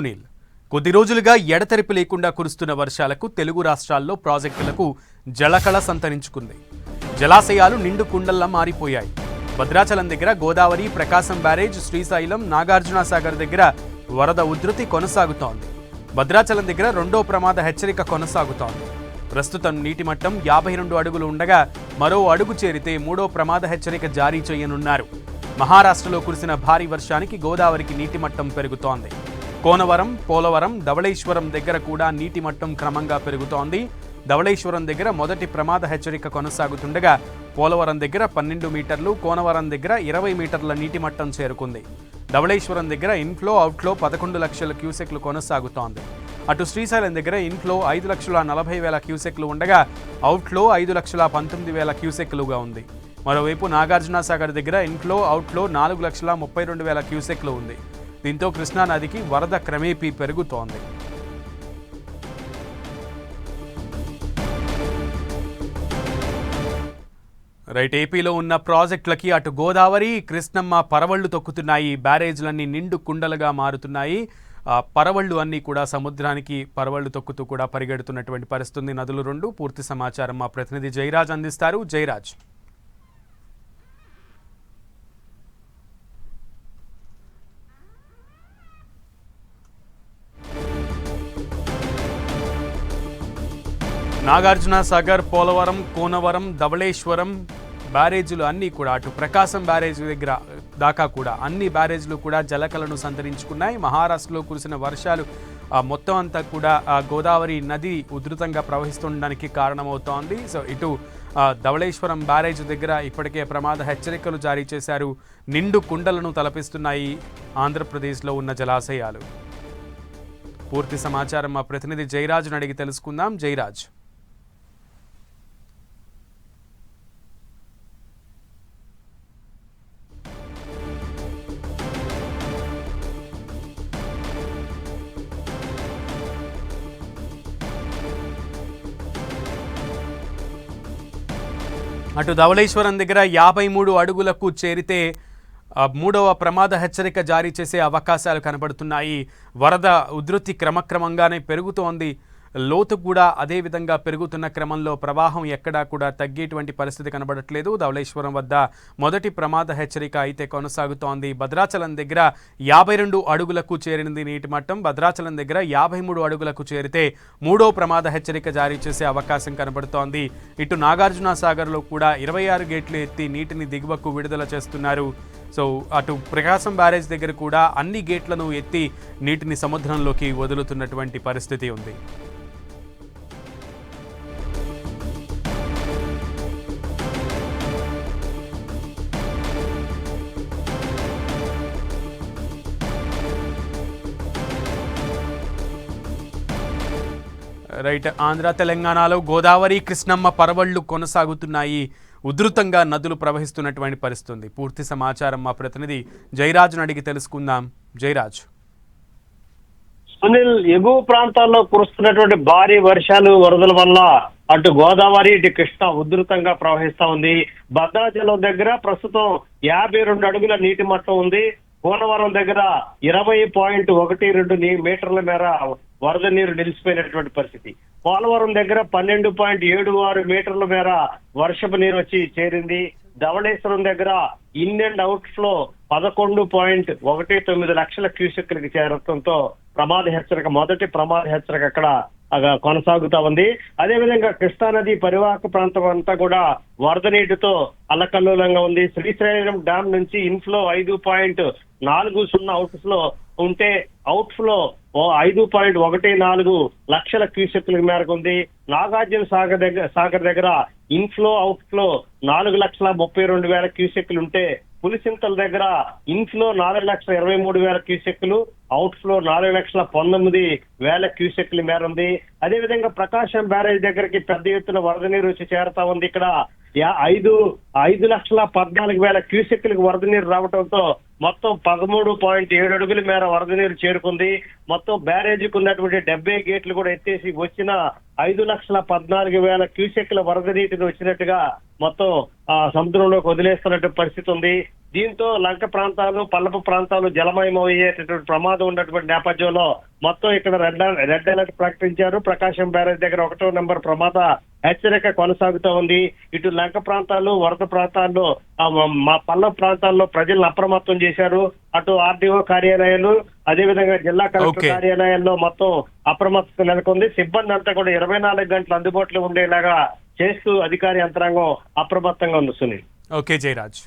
సునీల్. కొద్ది రోజులుగా ఎడతెరిపి లేకుండా కురుస్తున్న వర్షాలకు తెలుగు రాష్ట్రాల్లో ప్రాజెక్టులకు జలకళ సంతరించుకుంది. జలాశయాలు నిండు కుండల్లా మారిపోయాయి. భద్రాచలం దగ్గర గోదావరి ప్రకాశం బ్యారేజ్ శ్రీశైలం నాగార్జున సాగర్ దగ్గర వరద ఉధృతి కొనసాగుతోంది. భద్రాచలం దగ్గర రెండో ప్రమాద హెచ్చరిక కొనసాగుతోంది. ప్రస్తుతం నీటి మట్టం యాభై రెండు అడుగులు ఉండగా మరో అడుగు చేరితే మూడో ప్రమాద హెచ్చరిక జారీ చేయనున్నారు. మహారాష్ట్రలో కురిసిన భారీ వర్షానికి గోదావరికి నీటి మట్టం పెరుగుతోంది. కోనవరం పోలవరం ధవళేశ్వరం దగ్గర కూడా నీటి మట్టం క్రమంగా పెరుగుతోంది. ధవళేశ్వరం దగ్గర మొదటి ప్రమాద హెచ్చరిక కొనసాగుతుండగా పోలవరం దగ్గర పన్నెండు మీటర్లు కోనవరం దగ్గర ఇరవై మీటర్ల నీటి మట్టం చేరుకుంది. ధవళేశ్వరం దగ్గర ఇన్ఫ్లో అవుట్ఫ్లో పదకొండు లక్షల క్యూసెక్లు కొనసాగుతోంది. అటు శ్రీశైలం దగ్గర ఇన్ఫ్లో ఐదు లక్షల నలభై వేల క్యూసెక్లు ఉండగా అవుట్ఫ్లో ఐదు లక్షల పంతొమ్మిది వేల క్యూసెక్లుగా ఉంది. మరోవైపు నాగార్జునసాగర్ దగ్గర ఇన్ఫ్లో అవుట్ఫ్లో నాలుగు లక్షల ముప్పై రెండు వేల క్యూసెక్లు ఉంది. దీంతో కృష్ణా నదికి వరద క్రమేపీ పెరుగుతోంది. రైట్ ఏపీలో ఉన్న ప్రాజెక్టులకి అటు గోదావరి కృష్ణమ్మ పరవళ్ళు తొక్కుతున్నాయి. బ్యారేజ్లన్నీ నిండు కుండలుగా మారుతున్నాయి. పరవళ్ళు అన్నీ కూడా సముద్రానికి పరవళ్ళు తొక్కుతూ కూడా పరిగెడుతున్నటువంటి పరిస్థితి నదులు రెండు పూర్తి సమాచారం మా ప్రతినిధి జయరాజ్ అందిస్తారు. జయరాజ్. నాగార్జున సాగర్ పోలవరం కోనవరం ధవళేశ్వరం బ్యారేజీలు అన్నీ కూడా అటు ప్రకాశం బ్యారేజ్ దగ్గర దాకా కూడా అన్ని బ్యారేజ్లు కూడా జలకలను సంతరించుకున్నాయి. మహారాష్ట్రలో కురిసిన వర్షాలు మొత్తం అంతా కూడా గోదావరి నది ఉధృతంగా ప్రవహిస్తుండడానికి కారణమవుతోంది. సో ఇటు ధవళేశ్వరం బ్యారేజ్ దగ్గర ఇప్పటికే ప్రమాద హెచ్చరికలు జారీ చేశారు. నిండు కుండలను తలపిస్తున్నాయి ఆంధ్రప్రదేశ్లో ఉన్న జలాశయాలు. పూర్తి సమాచారం మా ప్రతినిధి జయరాజును అడిగి తెలుసుకుందాం. జయరాజ్. అటు ధవళేశ్వరం దగ్గర యాభై మూడు అడుగులకు చేరితే మూడవ ప్రమాద హెచ్చరిక జారీ చేసే అవకాశాలు కనబడుతున్నాయి. వరద ఉధృతి క్రమక్రమంగానే పెరుగుతోంది. లోతు కూడా అదే విధంగా పెరుగుతున్న క్రమంలో ప్రవాహం ఎక్కడా కూడా తగ్గేటువంటి పరిస్థితి కనబడట్లేదు. ధవళేశ్వరం వద్ద మొదటి ప్రమాద హెచ్చరిక అయితే కొనసాగుతోంది. భద్రాచలం దగ్గర యాభై రెండు అడుగులకు చేరినది నీటి మట్టం. భద్రాచలం దగ్గర యాభై మూడు అడుగులకు చేరితే మూడో ప్రమాద హెచ్చరిక జారీ చేసే అవకాశం కనబడుతోంది. ఇటు నాగార్జున సాగర్లో కూడా ఇరవై ఆరు గేట్లు ఎత్తి నీటిని దిగువకు విడుదల చేస్తున్నారు. సో అటు ప్రకాశం బ్యారేజ్ దగ్గర కూడా అన్ని గేట్లను ఎత్తి నీటిని సముద్రంలోకి వదులుతున్నటువంటి పరిస్థితి ఉంది. రైట్ ఆంధ్ర తెలంగాణలో గోదావరి కృష్ణమ్మ పరవళ్ళు కొనసాగుతున్నాయి. ఉధృతంగా నదులు ప్రవహిస్తున్నటువంటి పరిస్థితుంది. పూర్తి సమాచారం మా ప్రతినిధి జయరాజ్ను అడిగి తెలుసుకుందాం. జయరాజ్. సునీల్ ఎగువ ప్రాంతాల్లో కురుస్తున్నటువంటి భారీ వర్షాలు వరదల వల్ల అటు గోదావరి ఇటు కృష్ణ ఉధృతంగా ప్రవహిస్తా ఉంది. భద్రాచలం దగ్గర ప్రస్తుతం యాభై రెండు అడుగుల నీటి మట్టం ఉంది. పోలవరం దగ్గర ఇరవై పాయింట్ ఒకటి రెండు మీటర్ల మేర వరద నీరు నిలిచిపోయినటువంటి పరిస్థితి. పోలవరం దగ్గర పన్నెండు పాయింట్ ఏడు ఆరు మీటర్ల మేర వర్షపు నీరు వచ్చి చేరింది. ధవళేశ్వరం దగ్గర ఇన్ అండ్ అవుట్ ఫ్లో పదకొండు పాయింట్ ఒకటి తొమ్మిది లక్షల క్యూసెక్లకి చేరడంతో ప్రమాద హెచ్చరిక మొదటి ప్రమాద హెచ్చరిక అక్కడ కొనసాగుతా ఉంది. అదే విధంగా కృష్ణానది పరివాహక ప్రాంతం అంతా కూడా వరద నీటితో అల్లకల్లోలంగా ఉంది. శ్రీశైలం డ్యామ్ నుంచి ఇన్ఫ్లో ఐదు పాయింట్ నాలుగు సున్నా అవుట్ ఫ్లో ఉంటే అవుట్ ఫ్లో ఓ ఐదు పాయింట్ ఒకటి నాలుగు లక్షల క్యూసెక్ల మేరకు ఉంది. నాగార్జున సాగర్ దగ్గర సాగర్ దగ్గర ఇన్ఫ్లో అవుట్ ఫ్లో నాలుగు లక్షల ముప్పై రెండు వేల క్యూసెక్లు ఉంటే పులిసింతల దగ్గర ఇన్ఫ్లో నాలుగు లక్షల ఇరవై మూడు వేల క్యూసెక్లు అవుట్ ఫ్లో నాలుగు లక్షల పంతొమ్మిది వేల క్యూసెక్ల మేర ఉంది. అదే విధంగా ప్రకాశం బ్యారేజ్ దగ్గరికి పెద్ద ఎత్తున వరద నీరు వచ్చి చేరుతా ఉంది. ఇక్కడ ఐదు ఐదు లక్షల పద్నాలుగు వేల క్యూసెక్లకు వరద నీరు రావడంతో మొత్తం పదమూడు పాయింట్ ఏడు అడుగుల మేర వరద నీరు చేరుకుంది. మొత్తం బ్యారేజీకి ఉన్నటువంటి డెబ్బై గేట్లు కూడా ఎత్తేసి వచ్చిన ఐదు లక్షల పద్నాలుగు వేల క్యూసెక్ల వరద నీటిని వచ్చినట్టుగా మొత్తం ఆ సముద్రంలోకి వదిలేస్తున్నట్టు పరిస్థితి ఉంది. దీంతో లంక ప్రాంతాలు పల్లపు ప్రాంతాలు జలమయమయ్యేటటువంటి ప్రమాదం ఉన్నటువంటి నేపథ్యంలో మొత్తం ఇక్కడ రెడ్ రెడ్ అలర్ట్ ప్రకటించారు. ప్రకాశం బ్యారేజ్ దగ్గర ఒకటో నెంబర్ ప్రమాద హెచ్చరిక కొనసాగుతూ ఉంది. ఇటు లంక ప్రాంతాలు వరద ప్రాంతాల్లో మా పల్లపు ప్రాంతాల్లో ప్రజలను అప్రమత్తం చేశారు. అటు ఆర్డీఓ కార్యాలయాలు అదేవిధంగా జిల్లా కలెక్టర్. కార్యాలయాల్లో మొత్తం అప్రమత్తత నెలకొంది. సిబ్బంది అంతా కూడా ఇరవై నాలుగు గంటలు అందుబాటులో ఉండేలాగా చేస్తూ అధికారి యంత్రాంగం అప్రమత్తంగా ఉంది సునీల్. ఓకే జయరాజ్.